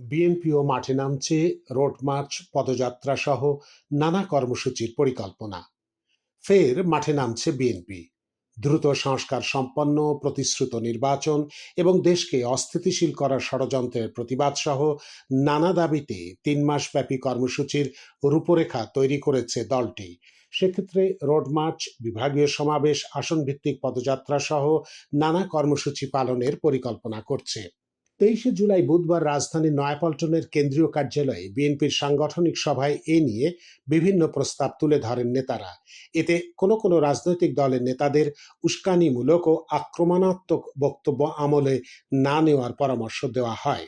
বিএনপিও মাঠে নামছে রোড মার্চ, পদযাত্রা সহ নানা কর্মসূচির পরিকল্পনা। ফের মাঠে নামছে বিএনপি দ্রুত সংস্কার সম্পন্ন, প্রতিশ্রুত নির্বাচন এবং দেশকে অস্থিতিশীল করার ষড়যন্ত্রের প্রতিবাদ সহ নানা দাবিতে তিন মাসব্যাপী কর্মসূচির রূপরেখা তৈরি করেছে দলটি। সেক্ষেত্রে রোড মার্চ, বিভাগীয় সমাবেশ, আসনভিত্তিক পদযাত্রা সহ নানা কর্মসূচি পালনের পরিকল্পনা করছে। তেইশে জুলাই বুধবার রাজধানীর নয়াপল্টনের কেন্দ্রীয় কার্যালয়ে বিএনপির সাংগঠনিক সভায় এ নিয়ে বিভিন্ন প্রস্তাব তুলে ধরেন নেতারা। এতে কোনো কোনো রাজনৈতিক দলের নেতাদের উস্কানিমূলক ও আক্রমণাত্মক বক্তব্য আমলে না নেওয়ার পরামর্শ দেওয়া হয়।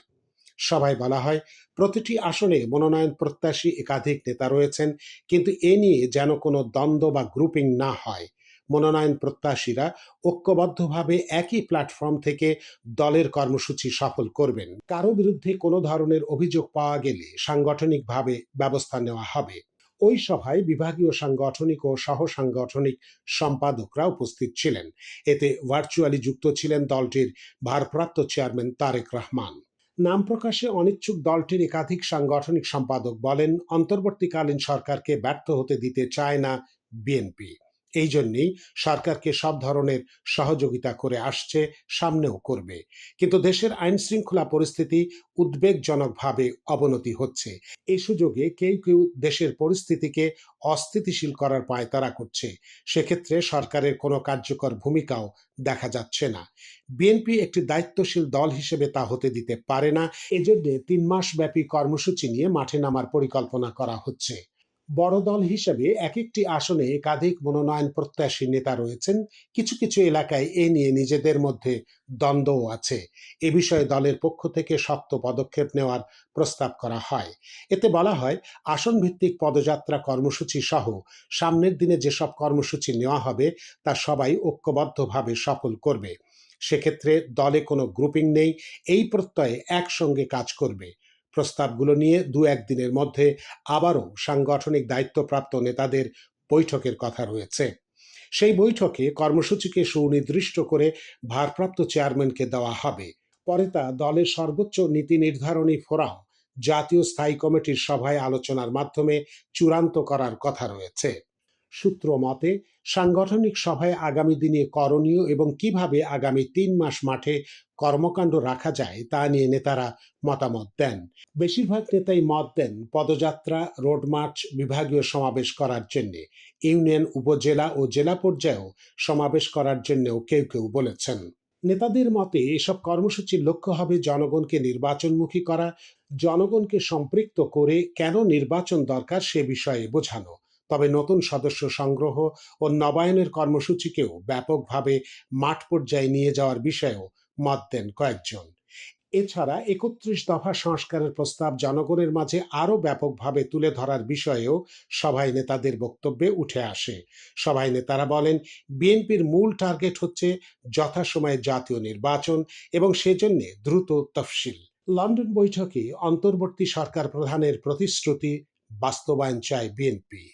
সভায় বলা হয়, প্রতিটি আসনে মনোনয়ন প্রত্যাশী একাধিক নেতা রয়েছেন, কিন্তু এ নিয়ে যেন কোনো দ্বন্দ্ব বা গ্রুপিং না হয়। মনোনয়ন প্রত্যাশীরা ঐক্যবদ্ধভাবে একই প্ল্যাটফর্ম থেকে দলের কর্মসূচি সফল করবেন। কারও বিরুদ্ধে কোনো ধরনের অভিযোগ পাওয়া গেলে সাংগঠনিকভাবে ব্যবস্থা নেওয়া হবে। ওই সভায় বিভাগীয় সাংগঠনিক ও সহ সাংগঠনিক সম্পাদকরা উপস্থিত ছিলেন। এতে ভার্চুয়ালি যুক্ত ছিলেন দলটির ভারপ্রাপ্ত চেয়ারম্যান তারেক রহমান। নাম প্রকাশে অনিচ্ছুক দলটির একাধিক সাংগঠনিক সম্পাদক বলেন, অন্তর্বর্তীকালীন সরকারকে ব্যর্থ হতে দিতে চায় না বিএনপি। এই জন্যেই সরকারকে সব ধরনের সহযোগিতা করে আসছে, সামনেও করবে। কিন্তু দেশের আইন শৃঙ্খলা পরিস্থিতি উদ্বেগজনকভাবে অবনতি হচ্ছে। এই সুযোগে কেউ কেউ দেশের পরিস্থিতিকে অস্থিতিশীল করার পায়তারা করছে। সেক্ষেত্রে সরকারের কোনো কার্যকর ভূমিকাও দেখা যাচ্ছে না। বিএনপি একটি দায়িত্বশীল দল হিসেবে তা হতে দিতে পারে না। এজন্য তিন মাস ব্যাপী কর্মসূচি নিয়ে মাঠে নামার পরিকল্পনা করা হচ্ছে। বড় দল হিসেবে এক একটি আসনে একাধিক মনোনয়ন প্রত্যাশী নেতা রয়েছেন। কিছু কিছু এলাকায় এ নিয়ে নিজেদের মধ্যে দ্বন্দ্বও আছে। এ বিষয়ে দলের পক্ষ থেকে শক্ত পদক্ষেপ নেওয়ার প্রস্তাব করা হয়। এতে বলা হয় আসন ভিত্তিক পদযাত্রা কর্মসূচি সহ সামনের দিনে যেসব কর্মসূচি নেওয়া হবে, তা সবাই ঐক্যবদ্ধভাবে সফল করবে। সেক্ষেত্রে দলে কোনো গ্রুপিং নেই, এই প্রত্যয়ে একসঙ্গে কাজ করবে। প্রস্তাবগুলো নিয়ে দু একদিনের মধ্যে আবারও সাংগঠনিক দায়িত্বপ্রাপ্ত নেতাদের বৈঠকের কথা রয়েছে। সেই বৈঠকে কর্মসূচিকে সুনির্দিষ্ট করে ভারপ্রাপ্ত চেয়ারম্যানকে দেওয়া হবে। পরে তা দলের সর্বোচ্চ নীতি নির্ধারণী ফোরাম, জাতীয় স্থায়ী কমিটির সভায় আলোচনার মাধ্যমে চূড়ান্ত করার কথা রয়েছে। সূত্র মতে, সাংগঠনিক সভায় আগামী দিনে করণীয় এবং কীভাবে আগামী তিন মাস মাঠে কর্মকাণ্ড রাখা যায় তা নিয়ে নেতারা মতামত দেন। বেশিরভাগ নেতাই মত দেন পদযাত্রা, রোড মার্চ, বিভাগীয় সমাবেশ করার জন্য। ইউনিয়ন, উপজেলা ও জেলা পর্যায়েও সমাবেশ করার জন্যও কেউ কেউ বলেছেন। নেতাদের মতে, এসব কর্মসূচির লক্ষ্য হবে জনগণকে নির্বাচনমুখী করা, জনগণকে সম্পৃক্ত করে কেন নির্বাচন দরকার সে বিষয়ে বোঝানো। তবে নতুন সদস্য সংগ্রহ ও নবায়নের কর্মসূচিকেও ব্যাপকভাবে মাঠ পর্যায়ে নিয়ে যাওয়ার বিষয়েও মত দেন কয়েকজন। এছাড়া একত্রিশ দফা সংস্কারের প্রস্তাব জনগণের মাঝে আরও ব্যাপকভাবে তুলে ধরার বিষয়েও সভায় নেতাদের বক্তব্যে উঠে আসে। সভায় নেতারা বলেন, বিএনপির মূল টার্গেট হচ্ছে যথাসময়ে জাতীয় নির্বাচন এবং সেজন্যে দ্রুত তফসিল। লন্ডন বৈঠকে অন্তর্বর্তী সরকার প্রধানের প্রতিশ্রুতি বাস্তবায়ন চায় বিএনপি।